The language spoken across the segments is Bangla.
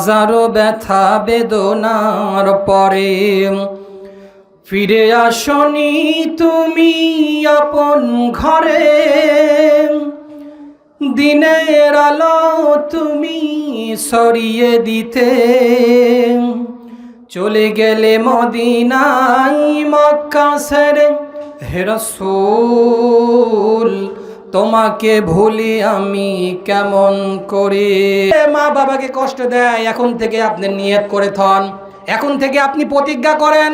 হাজারো ব্যথা বেদনার পরে। ফিরে আসনি তুমি আপন ঘরে। দিনের আলো তুমি সরিয়ে দিতে। চলে গেলে মদিনাই মক্কা সেরে হে রসুল। তোমাকে ভুলি আমি কেমন করে? মা বাবাকে কষ্ট দেয়, এখন থেকে আপনি নিয়ত করে থন। এখন থেকে আপনি প্রতিজ্ঞা করেন।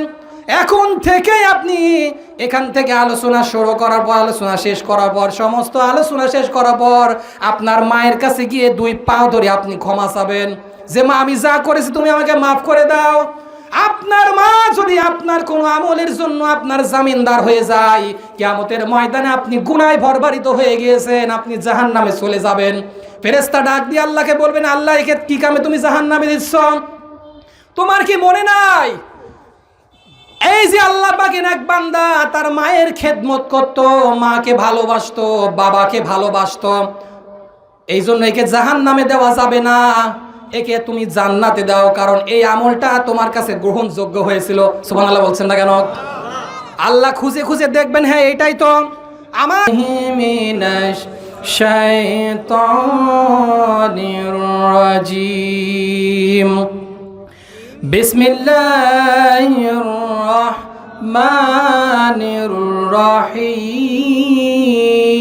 এখন থেকে আপনি এখান থেকে আলোচনা শুরু করার পর, আলোচনা শেষ করার পর, সমস্ত আলোচনা শেষ করার পর আপনার মায়ের কাছে গিয়ে দুই পা ধরে আপনি ক্ষমা চাবেন। যে মা, আমি যা করেছি তুমি আমাকে মাফ করে দাও। আপনার মা যদি আপনার কোনো আমলের জন্য আপনার জামিনদার হয়ে যায়, কিয়ামতের ময়দানে আপনি গুনায় ভরবারিত হয়ে গিয়েছেন, আপনি জাহান নামে চলে যাবেন। ফেরেস্তা ডাক দিয়ে আল্লাহকে বলবেন, আল্লাহ, একে কি কামে তুমি জাহান নামে দিচ্ছ? তোমার কি মনে নাই? এই যে আল্লাহ পাকের এক বান্দা, তার মায়ের খেদমত করত, মাকে ভালোবাসতো, বাবাকে ভালোবাসতো। এই জন্য একে জাহান নামে দেওয়া যাবে না। একে তুমি জান্নাতে দাও, কারণ এই আমলটা তোমার কাছে গ্রহণযোগ্য হয়েছিল। সুমান আল্লাহ বলছেন না কেন? আল্লাহ খুঁজে খুঁজে দেখবেন হ্যাঁ এটাই তো আমার রাজিম রহিম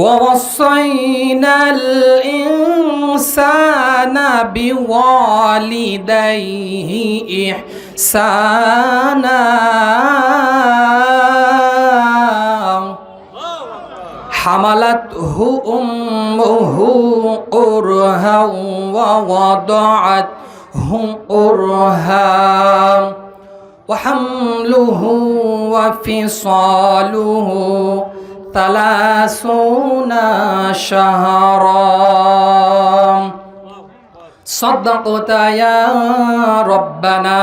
ووصينا الإنسان بوالديه إحسانا. حملته أمه كرها ووضعته كرها وحمله وفصاله ثلاثون شهرا صدقت يا ربنا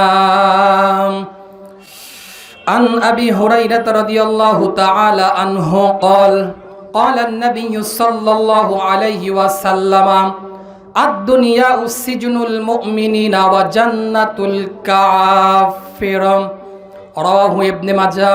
عن أبي هريرة رضي الله تعالى عنه قال قال النبي صلى الله عليه وسلم الدنيا سجن المؤمنين وجنة الكافر رواه ابن ماجه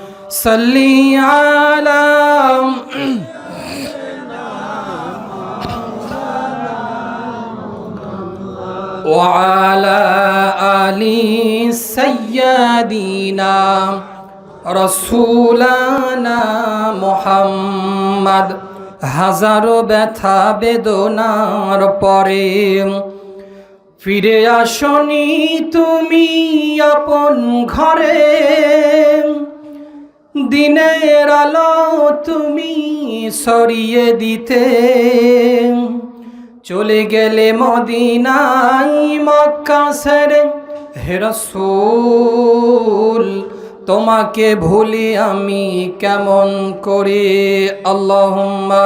صل على وعلى آل سيدنا রসুলানা মোহাম্মদ হাজারো ব্যথা বেদনার পরে ফিরে আসনি তুমি আপন ঘরে দিনের আলো তুমি সরিয়ে দিতে। চলে গেলে মদিনাই মক্কা সেরে হে রসুল, তোমাকে ভুলি আমি কেমন করে? আল্লাহুম্মা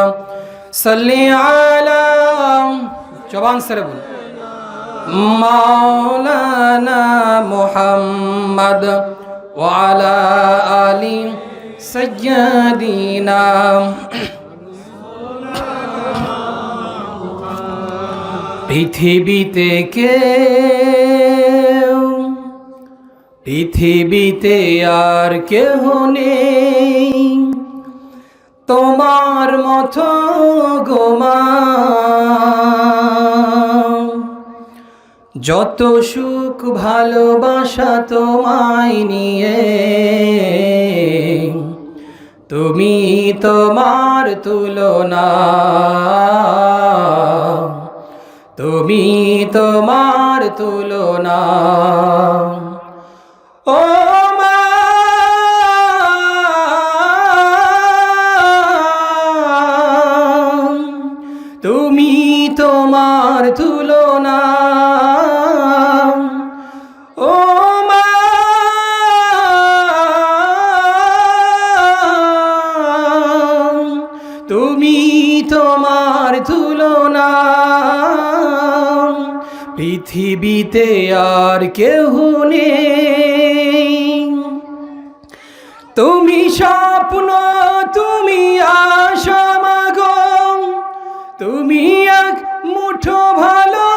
সাল্লি আলা জবান সেরে বল মাওলানা মুহাম্মদ ওয়ালা আলি সাইয়্যিদিনা পৃথিবীতে কেউ পৃথিবীতে আর কেহ নেই। তোমার মতো গোমা যত সুখ ভালোবাসা তোমায় নিয়ে। তুমি তোমার তুলনা। তুমি তোমার তুলনা। ও পৃথিবীতে আর কেহ নেই। তুমি স্বপ্ন, তুমি আশা মাগো। তুমি এক মুঠো ভালোবাসা।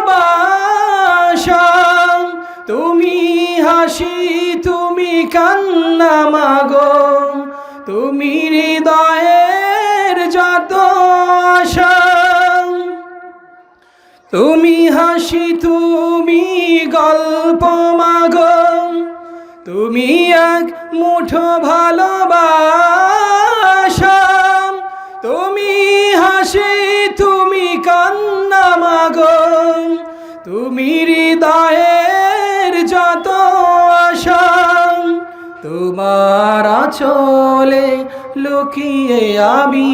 তুমি হাসি, তুমি কান্না মাগো। তুমি হৃদয়ের তুমি হাসি, তুমি গল্প মাগো, তুমি এক মুঠো ভালোবাসা। তুমি হাসি, তুমি কান্না মাগো, তুমি হৃদয়ের যত আশা। তোমার চলে লুকিয়ে আমি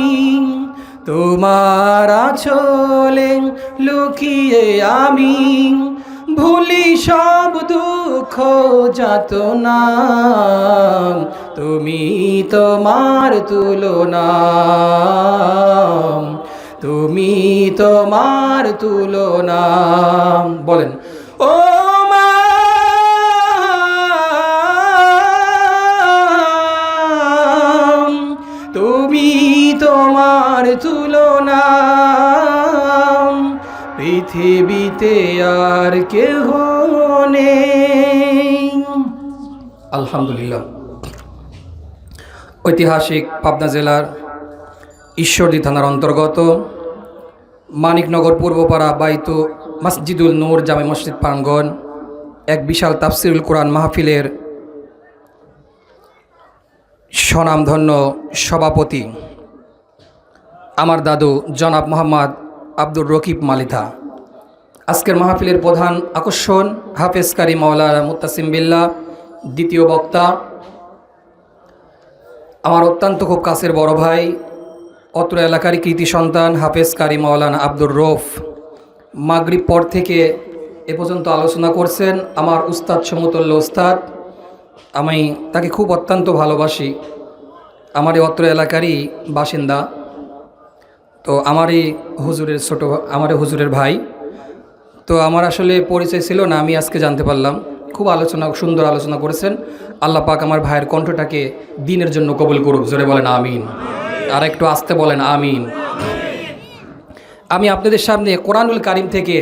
তোমার আচলে লুকিয়ে আমি ভুলি সব দুঃখ যাত না তুমি তোমার তুলনা। তুমি তোমার তুলনা। বলেন, ও পৃথিবীতে আর কেহ নেই। আলহামদুলিল্লাহ। ঐতিহাসিক পাবনা জেলার ঈশ্বরদী থানার অন্তর্গত মানিকনগর পূর্বপাড়া বাইতু মসজিদুল নূর জামে মসজিদ প্রাঙ্গন এক বিশাল তাফসিরুল কোরআন মাহফিলের স্বনামধন্য সভাপতি। আমার দাদু জনাব মোহাম্মদ আব্দুর রকিব মালিথা আজকের মাহফিলের প্রধান আকর্ষণ হাফেজ কারি মাওলানা মুত্তাসিম বিল্লা দ্বিতীয় বক্তা। আমার অত্যন্ত খুব কাছের বড় ভাই, অত্র এলাকারই কৃতি সন্তান হাফেজ কারি মাওলানা আব্দুর রৌফ। মাগরিব পর থেকে এ পর্যন্ত আলোচনা করছেন আমার উস্তাদ সমতুল্য উস্তাদ। আমি তাকে খুব অত্যন্ত ভালোবাসি। আমার এই অত্র এলাকারই বাসিন্দা। তো আমারই হুজুরের ছোট আমারই হুজুরের ভাই। তো আমার আসলে পরিচয় ছিল না, আমি আজকে জানতে পারলাম। খুব আলোচনা, সুন্দর আলোচনা করেছেন। আল্লাহ পাক আমার ভাইয়ের কণ্ঠটাকে দিনের জন্য কবুল করুক, জোরে বলেন আমিন। আর একটু আসতে বলেন আমিন। আমি আপনাদের সামনে কোরআনুল কারিম থেকে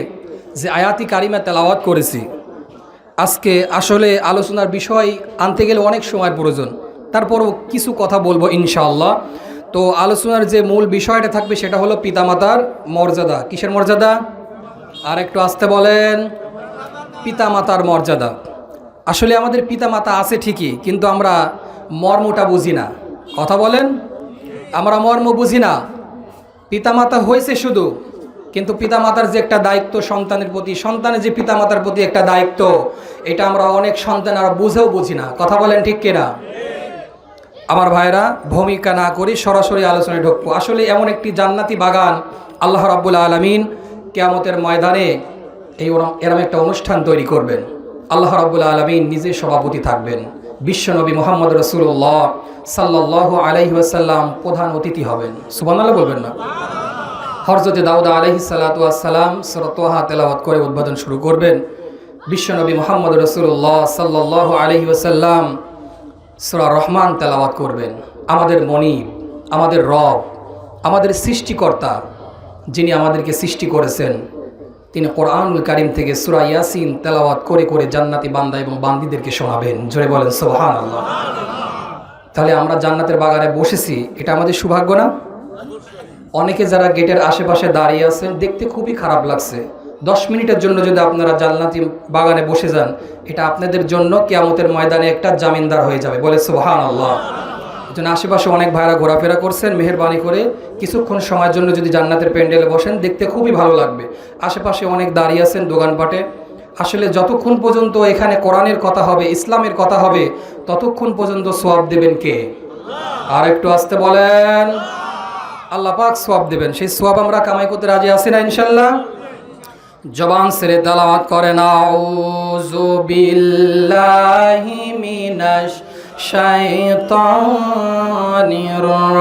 যে আয়াতি কারিমা তেলাওয়াত করেছি, আজকে আসলে আলোচনার বিষয় আনতে গেলে অনেক সময়ের প্রয়োজন। তারপরও কিছু কথা বলব ইনশাআল্লাহ। তো আলোচনার যে মূল বিষয়টা থাকবে সেটা হলো পিতামাতার মর্যাদা। কিসের মর্যাদা? আর একটু আসতে বলেন, পিতামাতার মর্যাদা। আসলে আমাদের পিতামাতা আছে ঠিকই, কিন্তু আমরা মর্মটা বুঝি না। কথা বলেন, আমরা মর্ম বুঝি না। পিতামাতা হয়েছে শুধু, কিন্তু পিতামাতার যে একটা দায়িত্ব সন্তানের প্রতি, সন্তানের যে পিতামাতার প্রতি একটা দায়িত্ব, এটা আমরা অনেক সন্তান আর বুঝেও বুঝি না। কথা বলেন ঠিক কিনা? আমার ভাইরা, ভূমিকা না করি সরাসরি আলোচনায় ঢুকবো। আসলে এমন একটি জান্নাতি বাগান আল্লাহ রাব্বুল আলমিন কেয়ামতের ময়দানে এই এরম একটা অনুষ্ঠান তৈরি করবেন। আল্লাহ রাব্বুল আলমিন নিজে সভাপতি থাকবেন। বিশ্বনবী মোহাম্মদ রসুল্লাহ সাল্লাহ আলাইহি ওয়াসাল্লাম প্রধান অতিথি হবেন। সুবহানাল্লাহ বলবেন না? হরজতে দাউদা আলহি সালাতাম সরতোহা তেলাওয়াত করে উদ্বোধন শুরু করবেন। বিশ্বনবী মোহাম্মদ রসুল্লাহ সাল্লাহ আলহি ওসাল্লাম সুরা রহমান তেলাওয়াত করবেন। আমাদের মনিব, আমাদের রব, আমাদের সৃষ্টিকর্তা যিনি আমাদেরকে সৃষ্টি করেছেন, তিনি কোরআনুল কারিম থেকে সুরা ইয়াসিন তেলাওয়াত করে করে জান্নাতি বান্দা এবং বান্দিদেরকে শোনাবেন। জোরে বলেন সোহান আল্লাহ তাহলে আমরা জান্নাতের বাগানে বসেছি, এটা আমাদের সৌভাগ্য না? অনেকে যারা গেটের আশেপাশে দাঁড়িয়ে আছেন, দেখতে খুবই খারাপ লাগছে। দশ মিনিটের জন্য যদি আপনারা জান্নাতি বাগানে বসে যান, এটা আপনাদের জন্য কেয়ামতের ময়দানে একটা জামিনদার হয়ে যাবে। বলে সুবহান আল্লাহ জন্য আশেপাশে অনেক ভাইরা ঘোরাফেরা করছেন, মেহেরবানি করে কিছুক্ষণ সময়ের জন্য যদি জান্নাতের প্যান্ডেলে বসেন, দেখতে খুবই ভালো লাগবে। আশেপাশে অনেক দাঁড়িয়ে আছেন দোকানপাটে। আসলে যতক্ষণ পর্যন্ত এখানে কোরআনের কথা হবে, ইসলামের কথা হবে, ততক্ষণ পর্যন্ত সোয়াব দেবেন কে? আর একটু আসতে বলেন। আল্লাহ পাক সোয়াব দেবেন। সেই সোয়াব আমরা কামাই করতে রাজি আছি না ইনশাল্লাহ? জবান সেরে তালাওয়াত করেন আউযু বিল্লাহি মিনাশ শাইতানির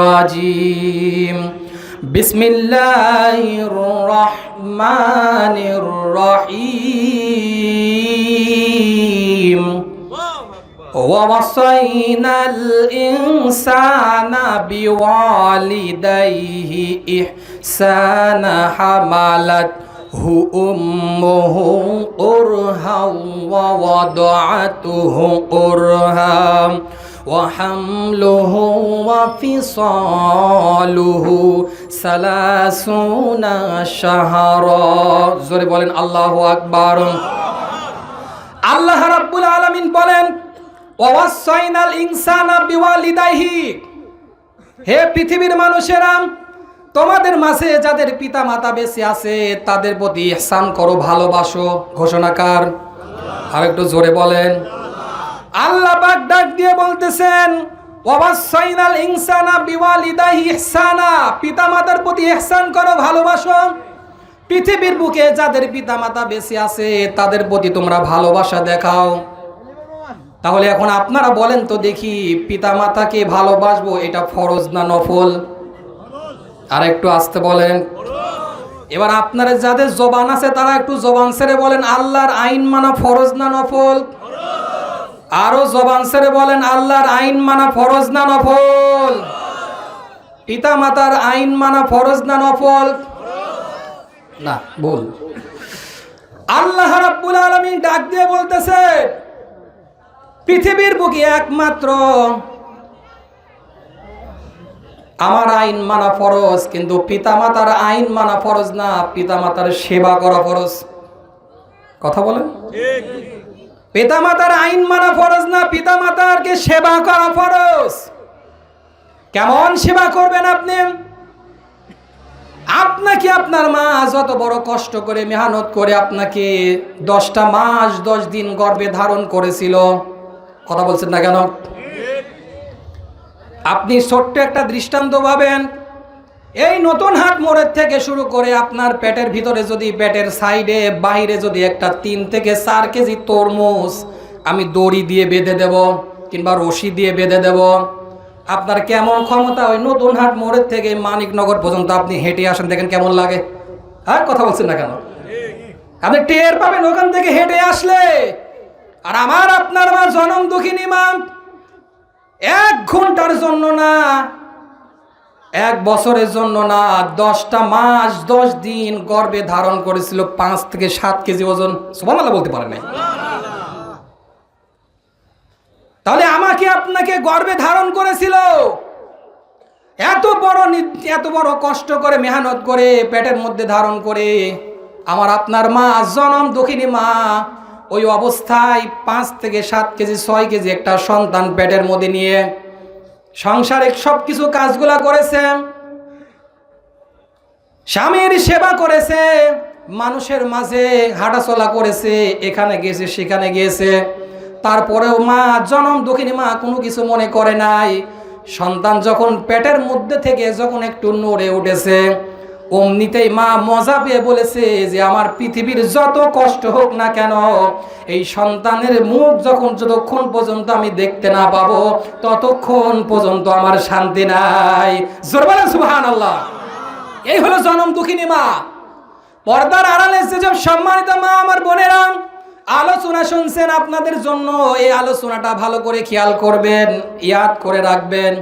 রাজিম বিসমিল্লাহির রহমানির রহিম ووصينا الإنسان بوالديه إحسانا حملته أمه قرها ووضعته قرها وحمله وفصاله ثلاثون شهرا زوري بولن الله أكبر আল্লাহ রাব্বুল আলামিন বলেন ওয়াসাইনাল ইনসানা বিওয়ালিদাইহি হে পৃথিবীর মানুষেরা তোমাদের মাঝে যাদের পিতা মাতা বেঁচে আছে, তাদের প্রতি ইহসান করো, ভালোবাসো। ঘোষণাকার আর একটু জোরে বলেন। আল্লাহ পাক ডাক দিয়ে বলতেছেন ওয়াসাইনাল ইনসানা বিওয়ালিদাইহি ইহসানা। পিতা মাতার প্রতি ইহসান করো, ভালোবাসো। পৃথিবীর বুকে যাদের পিতা মাতা বেঁচে আছে, তাদের প্রতি তোমরা ভালোবাসা দেখাও। তাহলে এখন আপনারা বলেন তো দেখি পিতা মাতাকে ভালোবাসবো, এটা ফরজ না নফল? আর একটু আসতে বলেন। এবার আপনারা যাদের জবান আছে, তারা একটু জবান ছেড়ে বলেন, আল্লাহর আইন মানা ফরজ না নফল? আরও জবান ছেড়ে বলেন, আল্লাহর আইন মানা ফরজ না নফল? পিতা মাতার আইন মানা ফরজ না নফল? না, বল। আল্লাহ রাব্বুল আলামিন ডাক দিয়ে বলতেছে, পৃথিবীর বুকে একমাত্র আমার আইন মানা ফরজ কিন্তু পিতামাতার আইন মানা ফরজ না পিতামাতার সেবা করা ফরজ। কথা বলেন? পিতামাতার আইন মানা ফরজ না পিতামাতারকে সেবা করা ফরজ। কেমন সেবা করবেন আপনি? আপনাকে আপনার মা যত বড় কষ্ট করে মেহনত করে আপনাকে দশটা মাস দশ দিন গর্ভে ধারণ করেছিল। কথা বলছেন না কেন? আপনি ছোট্ট একটা দৃষ্টান্ত পাবেন। এই নতুন হাট মোড়ের থেকে শুরু করে আপনার পেটের ভিতরে যদি, পেটের সাইডে, বাহিরে যদি একটা তিন থেকে চার কেজি তরমুজ আমি দড়ি দিয়ে বেঁধে দেব কিংবা রশি দিয়ে বেঁধে দেব। আপনার কেমন ক্ষমতা ওই নতুন হাট মোড়ের থেকে মানিকনগর পর্যন্ত আপনি হেঁটে আসেন, দেখেন কেমন লাগে। হ্যাঁ কথা বলছেন না কেন? আপনি টের পাবেন ওখান থেকে হেঁটে আসলে। আর আমার আপনার মা জনম দুঃখিনী মা এক ঘণ্টার জন্য না, এক বছরের জন্য না, দশটা মাস, দশ দিন গর্ভে ধারণ করেছিল পাঁচ থেকে সাত কেজি ওজন। সুবহানাল্লাহ বলতে পারে নাই। তাহলে আমাকে আপনাকে গর্ভে ধারণ করেছিল। এত বড় এত বড় কষ্ট করে, মেহনত করে, পেটের মধ্যে ধারণ করে, আমার আপনার মা, জনম দক্ষিণী মা ওই অবস্থায় পাঁচ থেকে সাত কেজি, ছয় কেজি একটা সন্তান পেটের মধ্যে নিয়ে সংসারিক সব কিছু কাজগুলা করেছে। স্বামীর সেবা করেছে, মানুষের মাঝে হাঁটাচলা করেছে, এখানে গেছে, সেখানে গিয়েছে তারপরেও মা, জনম দক্ষিণী মা কোনো কিছু মনে করে নাই। সন্তান যখন পেটের মধ্যে থেকে যখন একটু নড়ে উঠেছে অমনিতেই মা মজা পেয়ে বলেছে যে আমার পৃথিবীর যত কষ্ট হোক না কেন, এই সন্তানের মুখ যখন যতক্ষণ পর্যন্ত আমি দেখতে না পাবো, ততক্ষণ পর্যন্ত আমার শান্তি নাই। জোরবালা সুবহান আল্লাহ এই হলো জনম দুঃখিনী মা। পর্দার আড়ালে যেসব সম্মানিত মা আমার বোনেরা, আলোচনা শুনছেন আপনাদের জন্য, এই আলোচনাটা ভালো করে খেয়াল করবেন, ইয়াদ করে রাখবেন।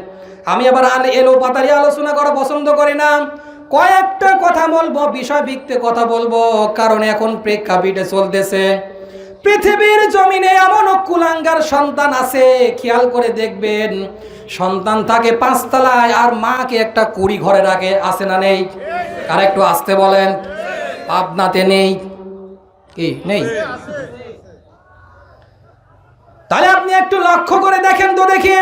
আমি আবার এলো পাতারি আলোচনা করা পছন্দ করি না। কয়েকটা কথা বলব, বিষয় ভিত্তিক কথা বলব, কারণ এখন প্রেক্ষাপটে চলতেছে। পৃথিবীর জমিনে এমন কুলাঙ্গার সন্তান আছে, খেয়াল করে দেখবেন, সন্তান থাকে পাঁচতলায় আর মাকে একটা কুড়ি ঘরে রাখে, আছে না নেই? আর একটু আসতে বলেন, পাবনাতে নেই? কি, নেই? তাহলে আপনি একটু লক্ষ্য করে দেখেন তো দেখি।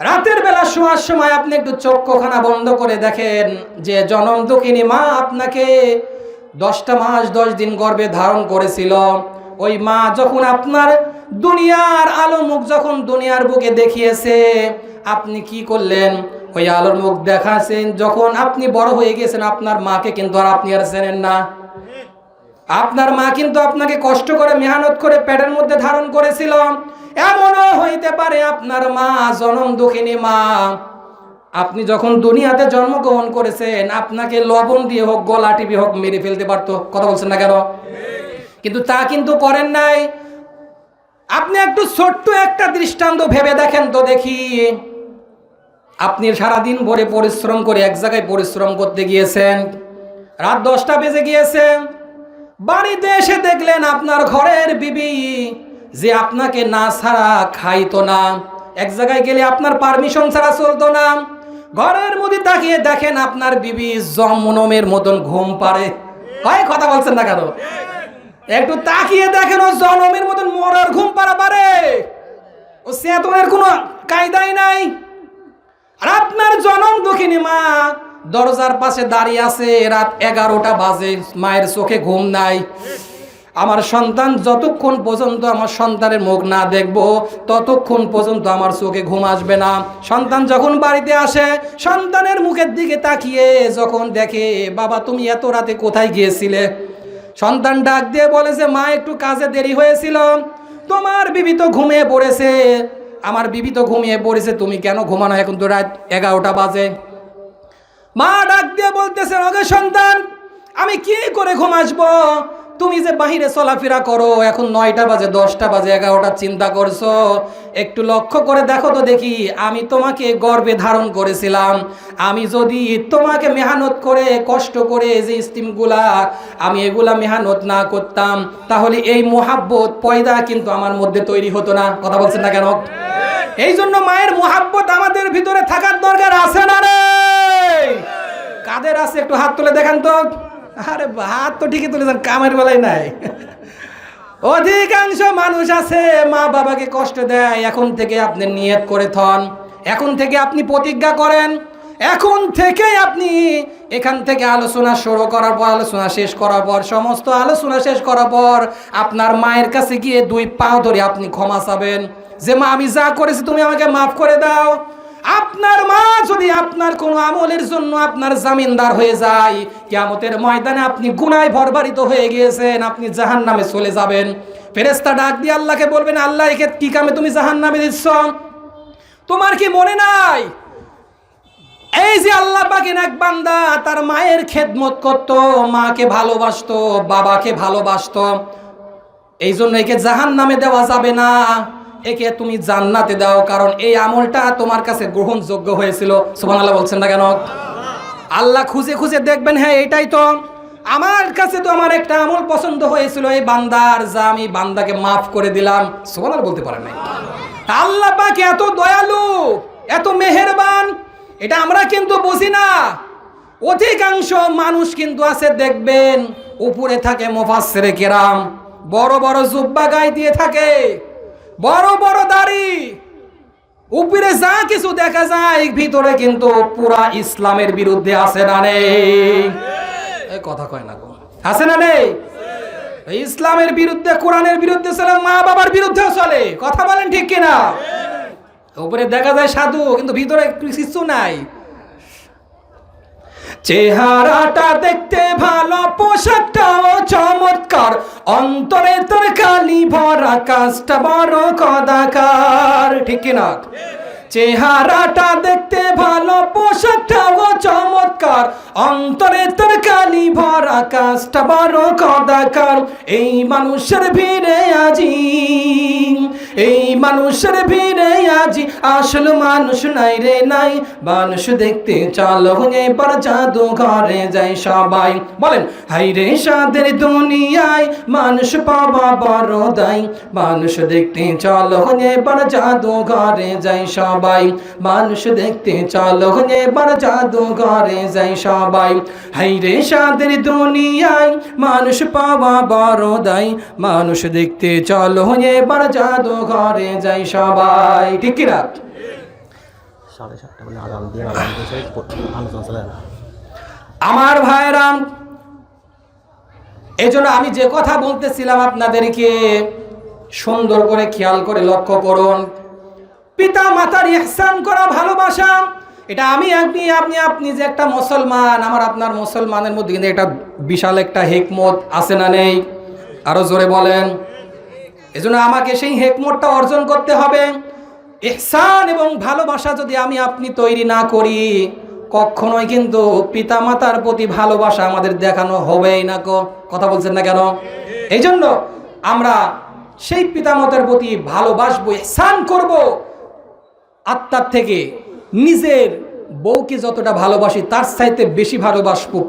রাতের বেলা শোয়ার সময় আপনি একটু চক্ষুখানা বন্ধ করে দেখেন যে জনম দুঃখিনী মা আপনাকে দশটা মাস, দশ দিন গর্ভে ধারণ করেছিল। ওই মা যখন আপনার দুনিয়ার আলো মুখ যখন দুনিয়ার বুকে দেখিয়েছে, আপনি কি করলেন? ওই আলোর মুখ দেখাছেন, যখন আপনি বড় হয়ে গেছেন, আপনার মাকে কিন্তু আর আপনি আর চেনেন না। আপনার মা কিন্তু আপনাকে কষ্ট করে, মেহনত করে পেটের মধ্যে ধারণ করেছিল। এমনও হইতে পারে আপনার মা, জনম দুঃখিনী মা। আপনি যখন দুনিয়াতে জন্মগ্রহণ করেছেন, আপনাকে লবণ দিয়ে হোক, গলা টিপি হোক, মেরে ফেলতে পারতো। কথা বলছেন না কেন? কিন্তু তা কিন্তু করেন নাই। আপনি একটু ছোট্ট একটা দৃষ্টান্ত ভেবে দেখেন তো দেখি। আপনি সারাদিন ভরে পরিশ্রম করে এক জায়গায় পরিশ্রম করতে গিয়েছেন। রাত দশটা বেজে গিয়েছে। বাড়িতে এসে দেখলেন আপনার ঘরের বিবি যে আপনাকে না ছাড়া খাইতো না। এক জায়গায় গেলে আপনার পারমিশন ছাড়া চলতো না। ঘরের মধ্যে তাকিয়ে দেখেন আপনার বিবি জমনমের মতন ঘুম পারে হয় কথা বলছেন না কেন? একটু তাকিয়ে দেখেন ও জনমের মতন মরার ঘুম পারা পারে ও চেতনের কোনো কায়দাই নাই। আর আপনার জনম দুঃখিনী মা দরজার পাশে দাঁড়িয়ে আছে, রাত এগারোটা বাজে, মায়ের চোখে ঘুম নাই। আমার সন্তান যতক্ষণ পর্যন্ত আমার সন্তানের মুখ না দেখব, ততক্ষণ পর্যন্ত আমার চোখে ঘুম আসবে না। সন্তান যখন বাড়িতে আসে, সন্তানের মুখের দিকে তাকিয়ে যখন দেখে, বাবা, তুমি এত রাতে কোথায় গিয়েছিলে? সন্তান ডাক দিয়ে বলে যে, মা, একটু কাজে দেরি হয়েছিল। তোমার বিবি তো ঘুমিয়ে পড়েছে। আমার বিবি তো ঘুমিয়ে পড়েছে, তুমি কেন ঘুমানো? এখন তো রাত এগারোটা বাজে। মা ডাক দিয়ে বলতেছে ওকে সন্তান আমি কি করে ঘুম আসব? তুমি যে বাহিরে চলাফেরা করো এখন নয়টা বাজে দশটা বাজে এগারোটা চিন্তা করছ। একটু লক্ষ্য করে দেখো তো দেখি আমি তোমাকে গর্বে ধারণ করেছিলাম। আমি যদি তোমাকে মেহনত করে কষ্ট করে যে স্টিমগুলা আমি এগুলা মেহনত না করতাম তাহলে এই মোহাব্বত পয়দা কিন্তু আমার মধ্যে তৈরি হতো না। কথা বলছেন না কেন? এই জন্য মায়ের মোহাব্বত আমাদের ভিতরে থাকার দরকার আছে না রে? কাদের আছে? একটু হাত তুলে দেখান তো। আরে হাত তো ঠিকই তুলেছেন, কামের বেলায় নাই। অধিকাংশ মানুষ আছে, মা বাবাকে কষ্ট দেয়, এখন থেকে আপনি নিয়ত করে থন। এখন থেকে আপনি প্রতিজ্ঞা করেন। এখন থেকে আপনি এখান থেকে আলোচনা শুরু করার পর, আলোচনা শেষ করার পর, সমস্ত আলোচনা শেষ করার পর আপনার মায়ের কাছে গিয়ে দুই পা ধরে আপনি ক্ষমা চাবেন। যে, মা, আমি যা করেছি, তুমি আমাকে মাফ করে দাও। আপনার মা যদি আপনার কোনো আমলের জন্য আপনার জামিনদার হয়ে যায়, কিয়ামতের ময়দানে আপনি গুনায় ভরবারিত হয়ে গিয়েছেন, আপনি জাহান নামে চলে যাবেন। ফেরেস্তা ডাক দিয়ে আল্লাহকে বলবেন, আল্লাহ, একে কি কামে তুমি জাহান নামে দিচ্ছ? তোমার কি মনে নাই? এই যে আল্লাহ পাকের এক বান্দা তার মায়ের খেদমত করত, মাকে ভালোবাসতো, বাবাকে ভালোবাসতো এই জন্য একে জাহান নামে দেওয়া যাবে না। একে তুমি জান্নাতে দাও, কারণ এই আমলটা তোমার কাছে গ্রহণযোগ্য হয়েছিল। সুবহান আল্লাহ বলছেন না কেন? আল্লাহ খুঁজে খুঁজে দেখবেন হ্যাঁ এটাই তো। আমার কাছে তো আমার একটা আমল পছন্দ হয়েছিল, এই বান্দার যা আমি বান্দাকে মাফ করে দিলাম। আল্লাহ বলতে পারেন নাই। আল্লাহ পাক এত দয়ালু, এত মেহেরবান, এটা আমরা কিন্তু বুঝি না। অধিকাংশ মানুষ কিন্তু আছে, দেখবেন, উপরে থাকে মোফাসসিরে কেরাম, বড় বড় জুব্বা গায়ে দিয়ে থাকে। বড় বড় দাড়ি। উপরে যা কিছু দেখা যায় ভিতরে কিন্তু পুরা ইসলামের বিরুদ্ধে আছে না নেই। এই কথা কয় না আছে না নেই? ইসলামের বিরুদ্ধে কোরআনের বিরুদ্ধে চলে মা বাবার বিরুদ্ধেও চলে। কথা বলেন ঠিক কিনা? উপরে দেখা যায় সাধু কিন্তু ভিতরে কিছু নাই। চেহারাটা দেখতে ভালো পোশাকটাও চমৎকার। অন্তরে তোর কালি ভরা কাজটা বড় কদাকার। ঠিক কিনা? চেহারাটা দেখতে ভালো, পোশাকটাও চমৎকার। অন্তরে তোর কালি ভরা কাজটা বড় কদাকার। এই মানুষের ভিড়ে আজি, এই মানুষের ভিড়ে আজি। আসল মানুষ নাই রে নাই, মানুষ দেখতে চলো এবার জাদু ঘরে যাই সবাই। বলেন হাই রে সাদের দুনিয়ায় মানুষ পাবা বড় দাই মানুষ দেখতে চলো এবার জাদু ঘরে যাই সবাই। মানুষ দেখতে চলো এবার জাদু ঘরে যাই সবাই। হাই রে সাদের দুনিয়ায় মানুষ পাবা বড় দাই মানুষ দেখতে চলো এবার জাদু ঘরে যাই সবাই। ঠিক কিনা সাড়ে সাতটা বলে আগাম দিয়ে আগাম দিয়েছে আলোচনা চলে না আমার ভাইরাম এই জন্য আমি যে কথা বলতেছিলাম আপনাদেরকে সুন্দর করে খেয়াল করে লক্ষ্য করুন। পিতা মাতার ইহসান করা ভালোবাসা। এটা আমি, আপনি আপনি আপনি যে একটা মুসলমান, আমার আপনার মুসলমানের মধ্যে কিন্তু একটা বিশাল একটা হেকমত আছে না নেই? আরও জোরে বলেন। এজন্য আমাকে সেই হেকমতটা অর্জন করতে হবে। ইহসান এবং ভালোবাসা যদি আমি, আপনি তৈরি না করি, কখনোই কিন্তু পিতামাতার প্রতি ভালোবাসা আমাদের দেখানো হবেই না কো কথা বলছেন না কেন? এই জন্য আমরা সেই পিতামাতার প্রতি ভালোবাসবো, ইহসান করব। আত্মার থেকে নিজের বউকে যতটা ভালোবাসি তার চাইতে বেশি ভালোবাসবো।